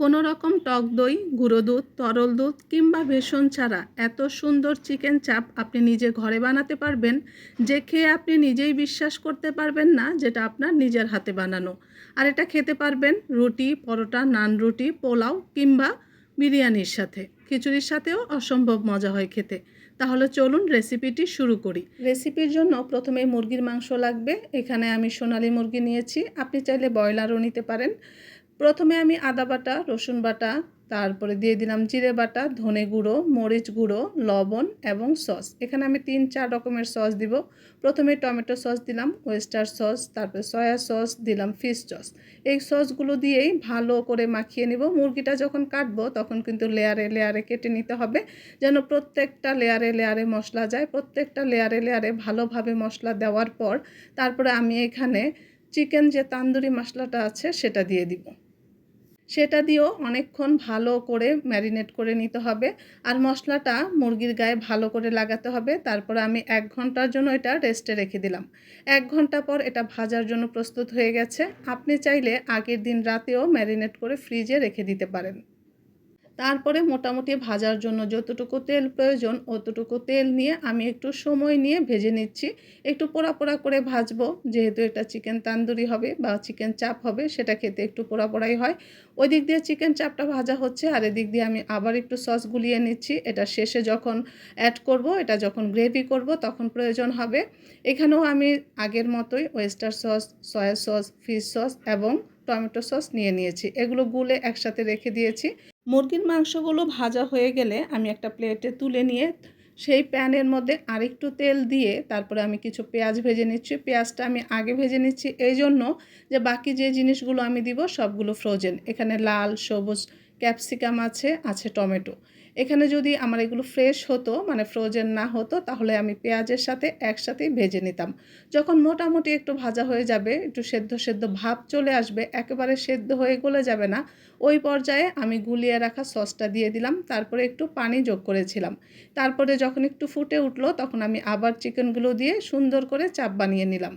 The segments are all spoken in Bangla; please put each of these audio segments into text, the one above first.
কোনো রকম টক দই, গুঁড়ো দুধ, তরল দুধ কিংবা বেসন ছাড়া এত সুন্দর চিকেন চাপ আপনি নিজে ঘরে বানাতে পারবেন, যে খেয়ে আপনি নিজেই বিশ্বাস করতে পারবেন না যেটা আপনার নিজের হাতে বানানো। আর এটা খেতে পারবেন রুটি, পরোটা, নান রুটি, পোলাও কিংবা বিরিয়ানির সাথে। খিচুড়ির সাথেও অসম্ভব মজা হয় খেতে। তাহলে চলুন রেসিপিটি শুরু করি। রেসিপির জন্য প্রথমে মুরগির মাংস লাগবে। এখানে আমি সোনালি মুরগি নিয়েছি। আপনি চাইলে ব্রয়লারও নিতে পারেন। প্রথমে আমি আদা বাটা, রসুন বাটা, তারপরে দিয়ে দিলাম জিরে বাটা, ধনে গুঁড়ো, মরিচ গুঁড়ো, লবণ এবং সস। এখানে আমি তিন, চার রকমের সস দিব। প্রথমে টমেটো সস দিলাম, ওয়েস্টার সস, তারপরে সয়া সস, দিলাম ফিশ সস। এই সসগুলো দিয়েই ভালো করে মাখিয়ে নিব। মুরগিটা যখন কাটবো, তখন কিন্তু লেয়ারে লেয়ারে কেটে নিতে হবে, যেন প্রত্যেকটা লেয়ারে লেয়ারে মশলা যায়। প্রত্যেকটা লেয়ারে লেয়ারে ভালোভাবে মশলা দেওয়ার পর, তারপরে আমি এখানে চিকেন যে তান্দুরি মশলাটা আছে, সেটা দিয়ে দিব। সেটা দিয়েও অনেকক্ষণ ভালো করে ম্যারিনেট করে নিতে হবে। আর মশলাটা মুরগির গায়ে ভালো করে লাগাতে হবে। তারপর আমি এক ঘণ্টার জন্য এটা রেস্টে রেখে দিলাম। এক ঘণ্টা পর এটা ভাজার জন্য প্রস্তুত হয়ে গেছে। আপনি চাইলে আগের দিন রাতেও ম্যারিনেট করে ফ্রিজে রেখে দিতে পারেন। তারপরে মোটামুটি ভাজার জন্য যতটুকু তেল প্রয়োজন অতটুকু তেল নিয়ে আমি একটু সময় নিয়ে ভেজে নিচ্ছি। একটু পোড়া পোড়া করে ভাজবো, যেহেতু এটা চিকেন তান্দুরি হবে বা চিকেন চাপ হবে, সেটা খেতে একটু পোড়া পোড়াই হয়। ওই দিক দিয়ে চিকেন চাপটা ভাজা হচ্ছে, আর এদিক দিয়ে আমি আবার একটু সস গুলিয়ে নিচ্ছি। এটা শেষে যখন অ্যাড করব, এটা যখন গ্রেভি করব, তখন প্রয়োজন হবে। এখানেও আমি আগের মতোই oyster sauce soya sauce fish sauce এবং টমেটো সস নিয়ে নিয়েছি। এগুলো গুলে একসাথে রেখে দিয়েছি। মুরগির মাংসগুলো ভাজা হয়ে গেলে আমি একটা প্লেটে তুলে নিয়ে সেই প্যানের মধ্যে আরেকটু তেল দিয়ে তারপরে আমি কিছু পেঁয়াজ ভেজে নিচ্ছি। পেঁয়াজটা আমি আগে ভেজে নিচ্ছি। এই জন্য যে বাকি যে জিনিসগুলো আমি দিব সবগুলো ফ্রোজেন এখানে লাল, সবুজ ক্যাপসিকাম আছে আছে টমেটো। এখানে যদি আমার এগুলো ফ্রেশ হতো মানে ফ্রোজেন না হতো, তাহলে আমি পেঁয়াজের সাথে একসাথেই ভেজে নিতাম। যখন মোটামুটি একটু ভাজা হয়ে যাবে, একটু সেদ্ধ সেদ্ধ ভাব চলে আসবে, একেবারে সেদ্ধ হয়ে গলে যাবে না, ওই পর্যায়ে আমি গুলিয়ে রাখা সসটা দিয়ে দিলাম, তারপরে একটু পানি যোগ করেছিলাম। তারপরে যখন একটু ফুটে উঠল, তখন আমি আবার চিকেনগুলো দিয়ে সুন্দর করে চাপ বানিয়ে নিলাম।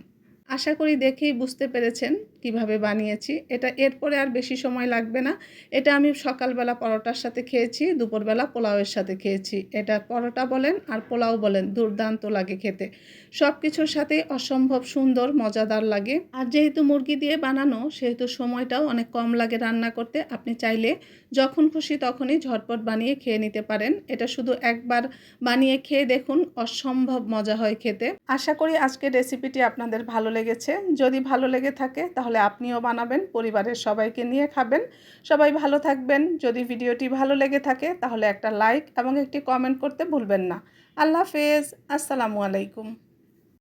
আশা করি দেখেই বুঝতে পেরেছেন কীভাবে বানিয়েছি, এটা এরপরে আর বেশি সময় লাগবে না। এটা আমি সকালবেলা পরোটার সাথে খেয়েছি, দুপুরবেলা পোলাওয়ের সাথে খেয়েছি। এটা পরোটা বলেন আর পোলাও বলেন, দুর্দান্ত লাগে খেতে। সব কিছুর সাথে অসম্ভব সুন্দর, মজাদার লাগে। আর যেহেতু মুরগি দিয়ে বানানো, সেহেতু সময়টাও অনেক কম লাগে রান্না করতে। আপনি চাইলে যখন খুশি তখনই ঝটপট বানিয়ে খেয়ে নিতে পারেন। এটা শুধু একবার বানিয়ে খেয়ে দেখুন, অসম্ভব মজা হয় খেতে। আশা করি আজকের রেসিপিটি আপনাদের ভালো লেগেছে। যদি ভালো লেগে থাকে তাহলে আপনিও বানাবেন, পরিবারের সবাইকে নিয়ে খাবেন। সবাই ভালো থাকবেন। যদি ভিডিওটি ভালো লেগে থাকে তাহলে একটা লাইক এবং একটি কমেন্ট করতে ভুলবেন না। আল্লাহ হাফেজ। আসসালামু আলাইকুম।